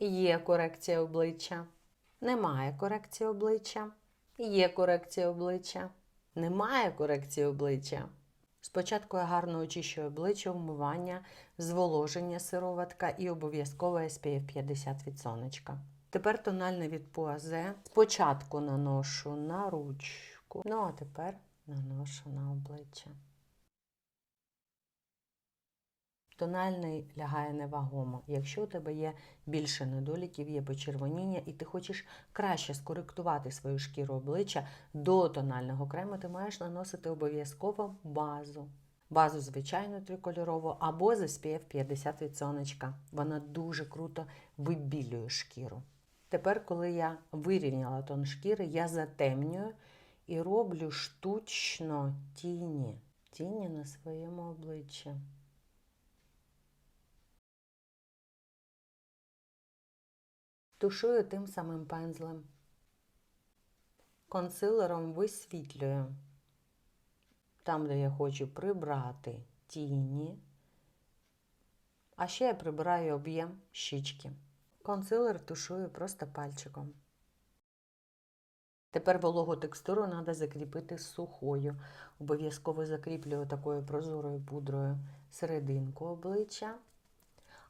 Є корекція обличчя. Немає корекції обличчя. Є корекція обличчя. Немає корекції обличчя. Спочатку я гарно очищую обличчя, вмивання, зволоження сироватка і обов'язково SPF 50 від сонечка. Тепер тональний від Пуазе. Спочатку наношу на ручку, ну а тепер наношу на обличчя. Тональний лягає невагомо. Якщо у тебе є більше недоліків, є почервоніння, і ти хочеш краще скоректувати свою шкіру обличчя до тонального крему, ти маєш наносити обов'язково базу. Базу звичайну трикольорову або з SPF 50 від сонечка. Вона дуже круто вибілює шкіру. Тепер, коли я вирівняла тон шкіри, я затемнюю і роблю штучно тіні. Тіні на своєму обличчі. Тушую тим самим пензлем. Консилером висвітлюю там, де я хочу прибрати тіні. А ще я прибираю об'єм щічки. Консилер тушую просто пальчиком. Тепер вологу текстуру треба закріпити сухою. Обов'язково закріплюю такою прозорою пудрою серединку обличчя,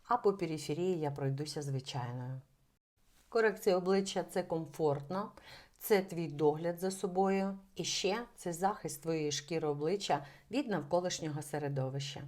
а по периферії я пройдуся звичайною. Корекція обличчя це комфортно, це твій догляд за собою і ще це захист твоєї шкіри обличчя від навколишнього середовища.